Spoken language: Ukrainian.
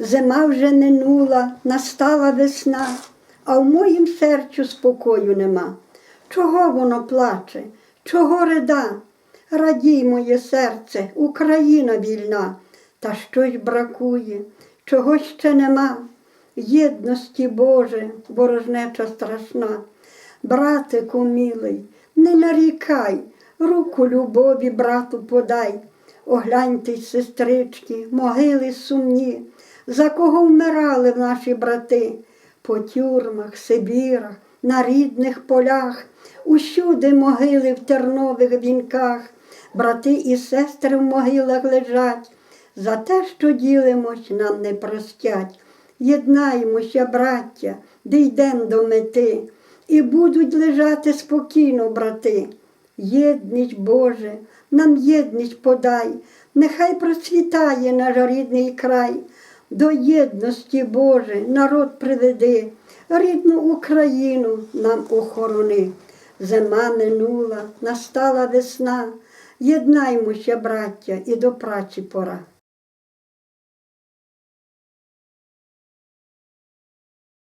Зима вже минула, настала весна, а в моїм серцю спокою нема. Чого воно плаче? Чого рида? Радій, моє серце, Україна вільна, та щось бракує, чогось ще нема. Єдності Боже, ворожнеча страшна. Братику милий, не нарікай, руку любові брату подай. Огляньтесь, сестрички, могили сумні, за кого вмирали наші брати, по тюрмах, Сибірах, на рідних полях, усюди могили в тернових вінках, брати і сестри в могилах лежать, за те, що ділимось, нам не простять. Єднаємося, браття, дійдем до мети, і будуть лежати спокійно, брати. Єдність, Боже, нам єдність подай, нехай процвітає наш рідний край. До єдності, Боже, народ приведи, рідну Україну нам охорони. Зима минула, настала весна. Єднаймося, браття, і до праці пора.